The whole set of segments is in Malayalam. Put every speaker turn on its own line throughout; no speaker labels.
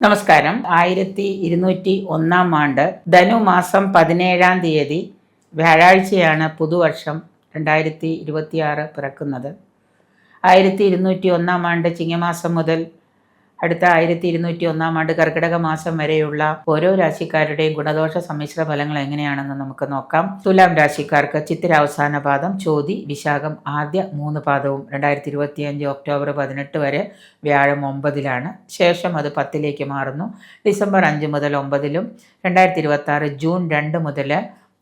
നമസ്കാരം. ആയിരത്തി ഇരുന്നൂറ്റി ഒന്നാം ആണ്ട് ധനുമാസം പതിനേഴാം തീയതി വ്യാഴാഴ്ചയാണ് പുതുവർഷം രണ്ടായിരത്തി ഇരുപത്തിയാറ് പിറക്കുന്നത്. ആയിരത്തി ഇരുന്നൂറ്റി ഒന്നാം ആണ്ട് ചിങ്ങമാസം മുതൽ അടുത്ത ആയിരത്തി ഇരുന്നൂറ്റി ഒന്നാം ആണ്ട് കർക്കിടക മാസം വരെയുള്ള ഓരോ രാശിക്കാരുടെയും ഗുണദോഷ സമ്മിശ്ര ഫലങ്ങൾ എങ്ങനെയാണെന്ന് നമുക്ക് നോക്കാം. തുലാം രാശിക്കാർക്ക് ചിത്തിര അവസാന പാദം ചോതി വിശാഖം ആദ്യ മൂന്ന് പാദവും രണ്ടായിരത്തി ഇരുപത്തി അഞ്ച് ഒക്ടോബർ പതിനെട്ട് വരെ വ്യാഴം ഒമ്പതിലാണ്. ശേഷം അത് പത്തിലേക്ക് മാറുന്നു. ഡിസംബർ അഞ്ച് മുതൽ ഒമ്പതിലും രണ്ടായിരത്തി ഇരുപത്തി ആറ് ജൂൺ രണ്ട് മുതൽ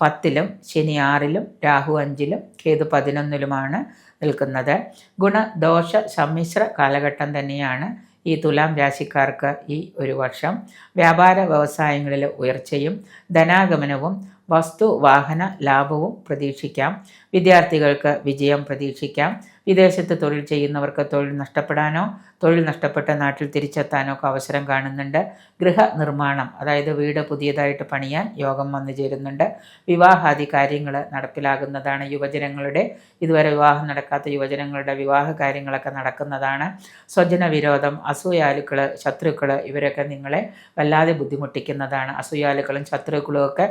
പത്തിലും ശനി ആറിലും രാഹു അഞ്ചിലും കേതു പതിനൊന്നിലുമാണ് നിൽക്കുന്നത്. ഗുണദോഷ സമ്മിശ്ര കാലഘട്ടം തന്നെയാണ് ഈ തുലാം രാശിക്കാർക്ക് ഈ ഒരു വർഷം വ്യാപാര വ്യവസായങ്ങളിൽ ഉയർച്ചയും ധനാഗമനവും വസ്തു വാഹന ലാഭവും പ്രതീക്ഷിക്കാം. വിദ്യാർത്ഥികൾക്ക് വിജയം പ്രതീക്ഷിക്കാം. വിദേശത്ത് തൊഴിൽ ചെയ്യുന്നവർക്ക് തൊഴിൽ നഷ്ടപ്പെടാനോ തൊഴിൽ നഷ്ടപ്പെട്ട നാട്ടിൽ തിരിച്ചെത്താനോ ഒക്കെ അവസരം കാണുന്നുണ്ട്. ഗൃഹ നിർമ്മാണം അതായത് വീട് പുതിയതായിട്ട് പണിയാൻ യോഗം വന്നു ചേരുന്നുണ്ട്. വിവാഹാദി കാര്യങ്ങൾ നടപ്പിലാകുന്നതാണ് യുവജനങ്ങളുടെ ഇതുവരെ വിവാഹം നടക്കാത്ത യുവജനങ്ങളുടെ വിവാഹ കാര്യങ്ങളൊക്കെ നടക്കുന്നതാണ്. സ്വജന വിരോധം അസൂയാലുക്കൾ ശത്രുക്കൾ ഇവരൊക്കെ നിങ്ങളെ വല്ലാതെ ബുദ്ധിമുട്ടിക്കുന്നതാണ്. അസൂയാലുക്കളും ശത്രുക്കളും ഒക്കെ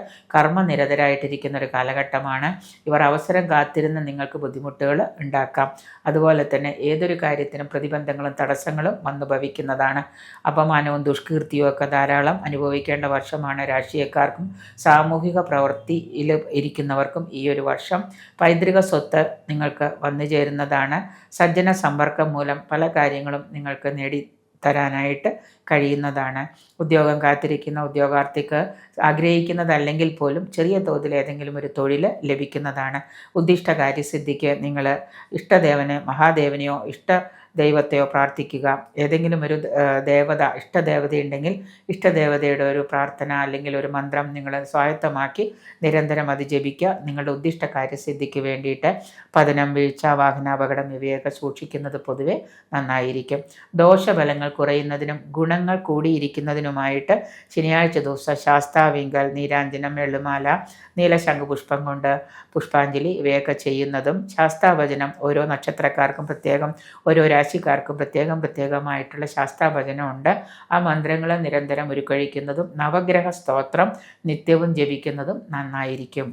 കർമ്മനിരതരായിട്ടിരിക്കുന്ന ഒരു കാലഘട്ടമാണ്. ഇവർ അവസരം കാത്തിരുന്ന് നിങ്ങൾക്ക് ബുദ്ധിമുട്ടുകൾ ഉണ്ടാക്കാം. അതുപോലെ തന്നെ ഏതൊരു കാര്യത്തിനും പ്രതിബന്ധങ്ങളും തടസ്സങ്ങളും വന്നു ഭവിക്കുന്നതാണ്. അപമാനവും ദുഷ്കീർത്തിയും ഒക്കെ ധാരാളം അനുഭവിക്കേണ്ട വർഷമാണ് രാഷ്ട്രീയക്കാർക്കും സാമൂഹിക പ്രവൃത്തിയിൽ ഇരിക്കുന്നവർക്കും ഈ ഒരു വർഷം. പൈതൃക സ്വത്ത് നിങ്ങൾക്ക് വന്നു ചേരുന്നതാണ്. സജ്ജന സമ്പർക്കം മൂലം പല കാര്യങ്ങളും നിങ്ങൾക്ക് നേടി തരാനായിട്ട് കഴിയുന്നതാണ്. ഉദ്യോഗം കാത്തിരിക്കുന്ന ഉദ്യോഗാർത്ഥിക്ക് ആഗ്രഹിക്കുന്നതല്ലെങ്കിൽ പോലും ചെറിയ തോതിൽ ഏതെങ്കിലും ഒരു തൊഴിൽ ലഭിക്കുന്നതാണ്. ഉദ്ദിഷ്ട കാര്യസിദ്ധിക്ക് നിങ്ങൾ ഇഷ്ടദേവനെ മഹാദേവനെയോ ഇഷ്ട ദൈവത്തെയോ പ്രാർത്ഥിക്കുക. ഏതെങ്കിലും ഒരു ദേവത ഇഷ്ടദേവതയുണ്ടെങ്കിൽ ഇഷ്ടദേവതയുടെ ഒരു പ്രാർത്ഥന അല്ലെങ്കിൽ ഒരു മന്ത്രം നിങ്ങൾ സ്വായത്തമാക്കി നിരന്തരം അത് ജപിക്കുക. നിങ്ങളുടെ ഉദ്ദിഷ്ട കാര്യസിദ്ധിക്ക് വേണ്ടിയിട്ട് പതനം വീഴ്ച വാഹനാപകടം ഇവയൊക്കെ സൂക്ഷിക്കുന്നത് പൊതുവെ നന്നായിരിക്കും. ദോഷഫലങ്ങൾ കുറയുന്നതിനും ഗുണങ്ങൾ കൂടിയിരിക്കുന്നതിനുമായിട്ട് ശനിയാഴ്ച ദിവസം ശാസ്താവിങ്കൽ നീരാഞ്ജനം എള്ളുമാല നീലശംഖു പുഷ്പം കൊണ്ട് പുഷ്പാഞ്ജലി ഇവയൊക്കെ ചെയ്യുന്നതും ശാസ്താഭജനം ഓരോ നക്ഷത്രക്കാർക്കും പ്രത്യേകം ഓരോ രാശിക്കാർക്കും പ്രത്യേകം പ്രത്യേകമായിട്ടുള്ള ശാസ്താഭജനമുണ്ട്. ആ മന്ത്രങ്ങൾ നിരന്തരം ഉരുക്കഴിക്കുന്നതും നവഗ്രഹ സ്തോത്രം നിത്യവും ജപിക്കുന്നതും നന്നായിരിക്കും.